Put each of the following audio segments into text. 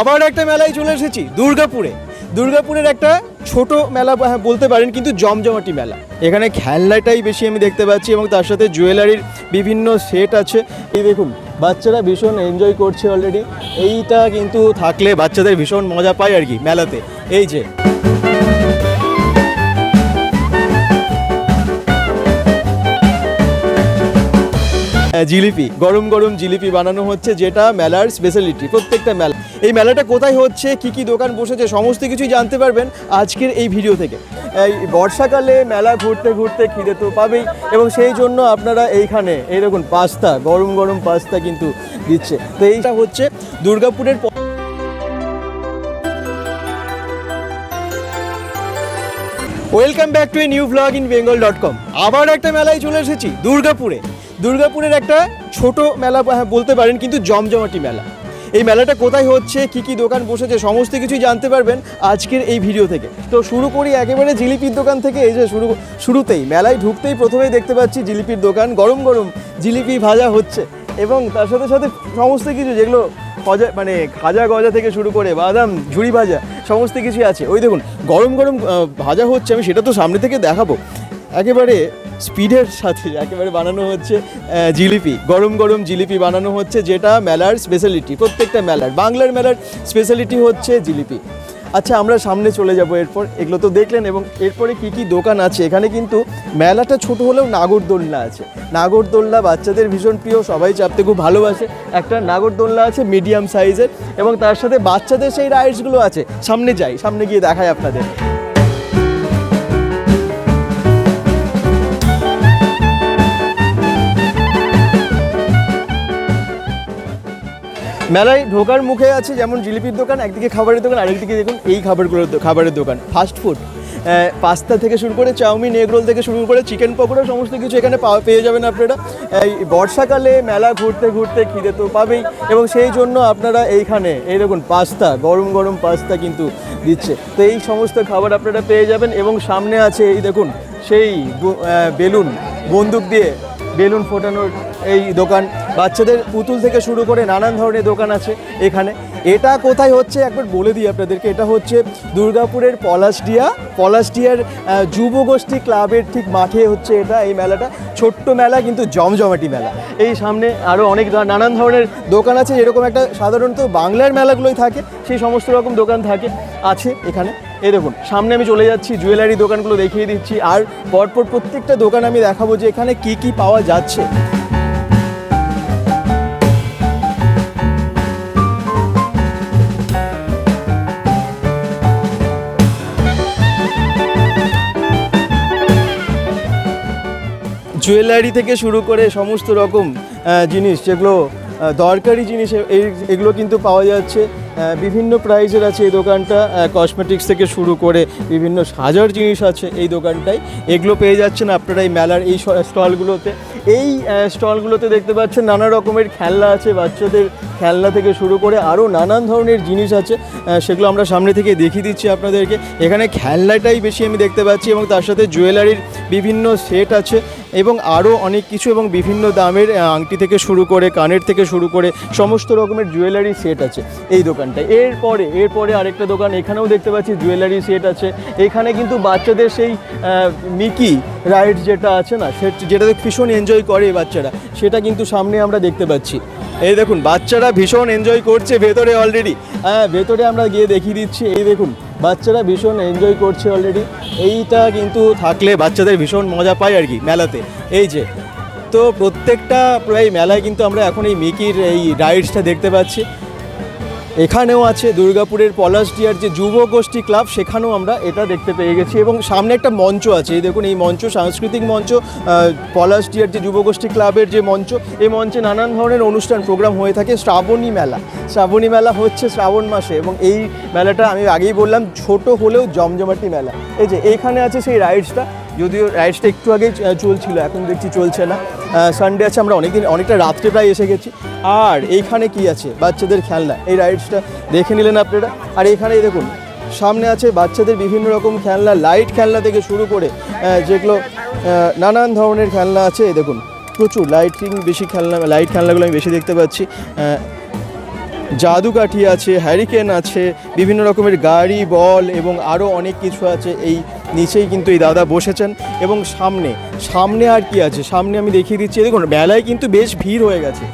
আবার একটা মেলায় চলে এসেছি দুর্গাপুরে। দুর্গাপুরের একটা ছোট মেলা হ্যাঁ, বলতে পারেন কিন্তু জমজমাটি মেলা। এখানে খেলনাটাই বেশি আমি দেখতে পাচ্ছি এবং তার সাথে জুয়েলারির বিভিন্ন সেট আছে। এই দেখুন বাচ্চারা ভীষণ এনজয় করছে অলরেডি এইটা কিন্তু থাকলে বাচ্চাদের ভীষণ মজা পায় আর কি মেলাতে। এই যে জিলিপি। গরম গরম জিলিপি বানানো হচ্ছে যেটা মেলার স্পেশালিটি প্রত্যেকটা মেলা। এই মেলাটা কোথায় হচ্ছে, কি কি দোকান বসেছে, সমস্ত কিছুই জানতে পারবেন আজকের এই ভিডিও থেকে। এই বর্ষাকালে মেলা ঘুরতে ঘুরতে খিদে তো পাবেই, এবং সেই জন্য আপনারা এইখানে, এই দেখুন, পাস্তা, গরম গরম পাস্তা কিন্তু দিচ্ছে। তো এইটা হচ্ছে দুর্গাপুরের welcome back to a new blog in Bengal dot com আবার একটা মেলায় চলে এসেছি, দুর্গাপুরে। দুর্গাপুরের একটা ছোট মেলা হ্যাঁ, বলতে পারেন কিন্তু জমজমাটি মেলা। এই মেলাটা কোথায় হচ্ছে কি কি দোকান বসেছে সমস্ত কিছুই জানতে পারবেন আজকের এই ভিডিও থেকে। তো শুরু করি একেবারে জিলিপির দোকান থেকে এই যে শুরু শুরুতেই মেলায় ঢুকতেই প্রথমেই দেখতে পাচ্ছি জিলিপির দোকান গরম গরম জিলিপি ভাজা হচ্ছে এবং তার সাথে সাথে সমস্ত কিছু যেগুলো খজা মানে খাজা গজা থেকে শুরু করে বাদাম ঝুড়ি ভাজা সমস্ত কিছু আছে। ওই দেখুন গরম গরম ভাজা হচ্ছে আমি সেটা তো সামনে থেকে দেখাবো। একেবারে স্পিডের সাথে একেবারে বানানো হচ্ছে জিলিপি, গরম গরম জিলিপি বানানো হচ্ছে, যেটা মেলার স্পেশালিটি প্রত্যেকটা মেলার, বাংলার মেলার স্পেশালিটি হচ্ছে জিলিপি। আচ্ছা আমরা সামনে চলে যাব এরপর, এগুলো তো দেখলেন, এবং এরপরে কি কি দোকান আছে? এখানে কিন্তু মেলাটা ছোট হলেও নাগরদোলনা আছে। নাগরদোলনা বাচ্চাদের ভীষণ প্রিয়, সবাই চাপতে খুব ভালোবাসে। একটা নাগরদোলনা আছে মিডিয়াম সাইজের এবং তার সাথে বাচ্চাদের সেই রাইডসগুলো আছে। সামনে যাই, সামনে গিয়ে দেখাই আপনাদের। মেলায় ঢোকার মুখে আছে যেমন জিলিপির দোকান, একদিকে খাবারের দোকান, আরেকদিকে দেখুন এই খাবারগুলোর খাবারের দোকান ফাস্ট ফুড পাস্তা থেকে শুরু করে চাউমিন এগ রোল থেকে শুরু করে চিকেন পকোড়া, সমস্ত কিছু এখানে পাওয়া, পেয়ে যাবেন আপনারা। এই বর্ষাকালে মেলা ঘুরতে ঘুরতে খিদে তো পাবেই, এবং সেই জন্য আপনারা এইখানে, এই দেখুন পাস্তা গরম গরম পাস্তা কিন্তু দিচ্ছে। তো এই সমস্ত খাবার আপনারা পেয়ে যাবেন, এবং সামনে আছে এই দেখুন, সেই বেলুন, বন্দুক দিয়ে বেলুন ফোটানোর এই দোকান। বাচ্চাদের পুতুল থেকে শুরু করে নানান ধরনের দোকান আছে এখানে। এটা কোথায় হচ্ছে? একবার বলে দিই আপনাদেরকে। এটা হচ্ছে দুর্গাপুরের পলাশডিয়া। পলাশডিয়ার যুবগোষ্ঠী ক্লাবের ঠিক মাঠে হচ্ছে এটা, এই মেলাটা। ছোট্ট মেলা, কিন্তু জমজমাটি মেলা। এই সামনে আরও অনেক নানান ধরনের দোকান আছে। এরকম একটা সাধারণত বাংলার মেলাগুলোই থাকে। সেই সমস্ত রকম দোকান থাকে, আছে এখানে। এই দেখুন, সামনে আমি চলে যাচ্ছি, জুয়েলারি দোকানগুলো দেখিয়ে দিচ্ছি, আর পরপর প্রত্যেকটা দোকান আমি দেখাবো যে এখানে কি কি পাওয়া যাচ্ছে। জুয়েলারি থেকে শুরু করে সমস্ত রকম জিনিস যেগুলো দরকারি জিনিস এগুলো কিন্তু পাওয়া যাচ্ছে। বিভিন্ন প্রাইজের আছে এই দোকানটা। কসমেটিক্স থেকে শুরু করে বিভিন্ন সাজার জিনিস আছে এই দোকানটায়। এগুলো পেয়ে যাচ্ছেন আপনারা এই মেলার এই স্টলগুলোতে। এই স্টলগুলোতে দেখতে পাচ্ছেন নানা রকমের খেলনা আছে বাচ্চাদের খেলনা থেকে শুরু করে আরও নানান ধরনের জিনিস আছে। সেগুলো আমরা সামনে থেকে দেখিয়ে দিচ্ছি আপনাদেরকে। এখানে খেলনাটাই বেশি আমি দেখতে পাচ্ছি এবং তার সাথে জুয়েলারির বিভিন্ন সেট আছে এবং আরও অনেক কিছু এবং বিভিন্ন দামের আংটি থেকে শুরু করে, কানের থেকে শুরু করে সমস্ত রকমের জুয়েলারি সেট আছে এই দোকানটায় এরপরে এরপরে আরেকটা দোকান, এখানেও দেখতে পাচ্ছি জুয়েলারি সেট আছে। এখানে কিন্তু বাচ্চাদের সেই মিকি রাইড যেটা আছে না, সে যেটাতে ভীষণ এনজয় করে বাচ্চারা, সেটা কিন্তু সামনে আমরা দেখতে পাচ্ছি। এই দেখুন, বাচ্চারা ভীষণ এনজয় করছে ভেতরে অলরেডি হ্যাঁ ভেতরে আমরা গিয়ে দেখিয়ে দিচ্ছি, এই দেখুন, বাচ্চারা ভীষণ এনজয় করছে অলরেডি এইটা কিন্তু থাকলে বাচ্চাদের ভীষণ মজা পায় আর কি মেলাতে। এই যে, তো প্রত্যেকটা প্রায় মেলায় কিন্তু আমরা এখন এই মিকির এই রাইডসটা দেখতে পাচ্ছি। এখানেও আছে দুর্গাপুরের পলাশডিয়ার যে যুব গোষ্ঠী ক্লাব, সেখানেও আমরা এটা দেখতে পেয়ে গেছি এবং সামনে একটা মঞ্চ আছে। এই দেখুন, এই মঞ্চ, সাংস্কৃতিক মঞ্চ পলাশডিয়ার যে যুব গোষ্ঠী ক্লাবের যে মঞ্চ, এই মঞ্চে নানান ধরনের অনুষ্ঠান, প্রোগ্রাম হয়ে থাকে শ্রাবণী মেলা। শ্রাবণী মেলা হচ্ছে শ্রাবণ মাসে এবং এই মেলাটা আমি আগেই বললাম, ছোট হলেও জমজমাটি মেলা। এই যে এইখানে আছে সেই রাইডসটা যদিও রাইডসটা একটু আগেই চলছিল, এখন দেখছি চলছে না। সানডে আছে, আমরা অনেকদিন, অনেকটা রাত্রে প্রায় এসে গেছি। আর এইখানে কি আছে? বাচ্চাদের খেলনা। এই রাইডসটা দেখে নিলেন আপনারা? আর এইখানে এই দেখুন, সামনে আছে বাচ্চাদের বিভিন্ন রকম খেলনা লাইট খেলনা থেকে শুরু করে যেগুলো নানান ধরনের খেলনা আছে। দেখুন, প্রচুর লাইটিং বেশি খেলনা লাইট খেলনাগুলো আমি বেশি দেখতে পাচ্ছি। জাদুকাঠি আছে হ্যারিকেন আছে, বিভিন্ন রকমের গাড়ি, বল এবং আরও অনেক কিছু আছে। এই নিচেই কিন্তু এই দাদা বসেছেন এবং সামনে সামনে আর কি আছে? সামনে আমি দেখিয়ে দিচ্ছি দেখুন, মেলায় কিন্তু বেশ ভিড় হয়ে গেছে।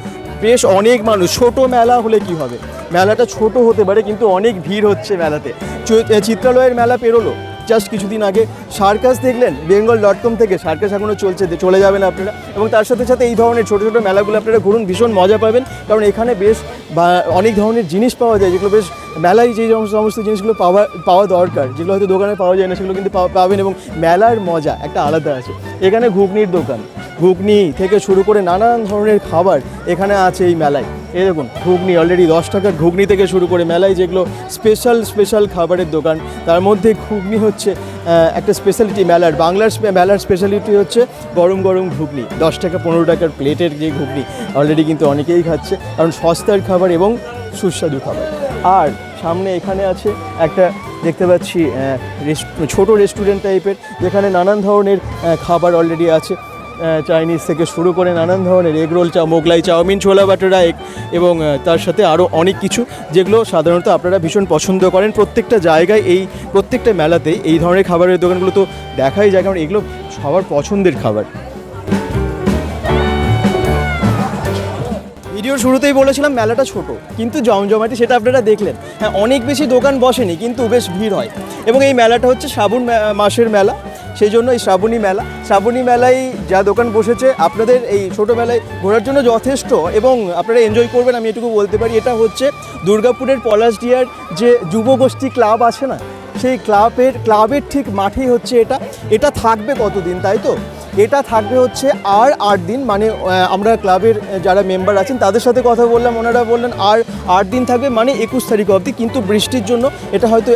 বেশ অনেক মানুষ, ছোট মেলা হলে কি হবে? মেলাটা ছোট হতে পারে, কিন্তু অনেক ভিড় হচ্ছে মেলাতে। চিত্রালয়ের মেলা পেরোলো। জাস্ট কিছুদিন আগে সার্কাস দেখলেন, বেঙ্গল ডট কম থেকে। সার্কাস এখনও চলছে চলে যাবেন আপনারা। এবং তার সাথে সাথে এই ধরনের ছোটো ছোটো মেলাগুলো আপনারা ঘুরুন, ভীষণ মজা পাবেন। কারণ এখানে বেশ অনেক ধরনের জিনিস পাওয়া যায়, যেগুলো বেশ মেলায় যে সমস্ত জিনিসগুলো পাওয়া পাওয়া দরকার, যেগুলো হয়তো দোকানে পাওয়া যায় না, সেগুলো কিন্তু পাবেন এবং মেলার মজা একটা আলাদা আছে। এখানে ঘুগনির দোকান। ঘুগনি থেকে শুরু করে নানান ধরনের খাবার এখানে আছে এই মেলায়। এই দেখুন, ঘুগনি অলরেডি দশ টাকার ঘুগনি থেকে শুরু করে মেলায় যেগুলো স্পেশাল স্পেশাল খাবারের দোকান, তার মধ্যে ঘুগনি হচ্ছে একটা স্পেশালিটি মেলার, বাংলার মেলার স্পেশালিটি হচ্ছে গরম গরম ঘুগনি, দশ টাকা, পনেরো টাকার প্লেটের যে ঘুগনি অলরেডি কিন্তু অনেকেই খাচ্ছে, কারণ সস্তার খাবার এবং সুস্বাদু খাবার। আর সামনে এখানে আছে একটা, দেখতে পাচ্ছি ছোট রেস্টুরেন্ট টাইপের যেখানে নানান ধরনের খাবার অলরেডি আছে। চাইনিজ থেকে শুরু করে নানান ধরনের এগ রোল চা, মোগলাই চাউমিন ছোলা বাটারা এবং তার সাথে আরও অনেক কিছু, যেগুলো সাধারণত আপনারা ভীষণ পছন্দ করেন। প্রত্যেকটা জায়গায় এই, প্রত্যেকটা মেলাতেই এই ধরনের খাবারের দোকানগুলো তো দেখাই যায়, কারণ এগুলো সবার পছন্দের খাবার। ভিডিওর শুরুতেই বলেছিলাম মেলাটা ছোট, কিন্তু জমজমাটি সেটা আপনারা দেখলেন। হ্যাঁ অনেক বেশি দোকান বসেনি, কিন্তু বেশ ভিড় হয়। এবং এই মেলাটা হচ্ছে শ্রাবণ মাসের মেলা। সেই জন্য এই শ্রাবণী মেলা। শ্রাবণী মেলায় যা দোকান বসেছে, আপনাদের এই ছোটোবেলায় ঘোরার জন্য যথেষ্ট এবং আপনারা এনজয় করবেন, আমি এটুকু বলতে পারি। এটা হচ্ছে দুর্গাপুরের পলাশডিয়ার যে যুবগোষ্ঠী ক্লাব আছে না, সেই ক্লাবের ক্লাবের ঠিক মাঠেই হচ্ছে এটা। এটা থাকবে কতদিন, তাই তো? এটা থাকবে হচ্ছে আর আট দিন মানে আমরা ক্লাবের যারা মেম্বার আছেন, তাদের সাথে কথা বললাম, ওনারা বললেন আর আট দিন থাকবে মানে একুশ তারিখ অবধি, কিন্তু বৃষ্টির জন্য এটা হয়তো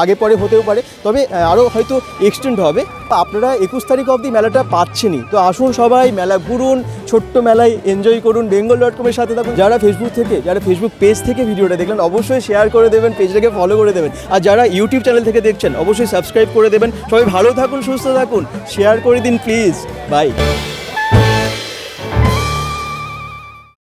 আগে পরে হতেও পারে। তবে আরও হয়তো এক্সটেন্ড হবে। আপনারা একুশ তারিখ অবধি মেলাটা পাচ্ছেনই। তো আসুন সবাই, মেলা ঘুরুন, ছোট্ট মেলায় এনজয় করুন বেঙ্গল ডট কমের সাথে থাকুন। যারা ফেসবুক থেকে, যারা ফেসবুক পেজ থেকে ভিডিওটা দেখলেন, অবশ্যই শেয়ার করে দেবেন পেজটাকে ফলো করে দেবেন। আর যারা ইউটিউব চ্যানেল থেকে দেখছেন, অবশ্যই সাবস্ক্রাইব করে দেবেন। সবাই ভালো থাকুন, সুস্থ থাকুন। শেয়ার করে দিন প্লিজ Bye.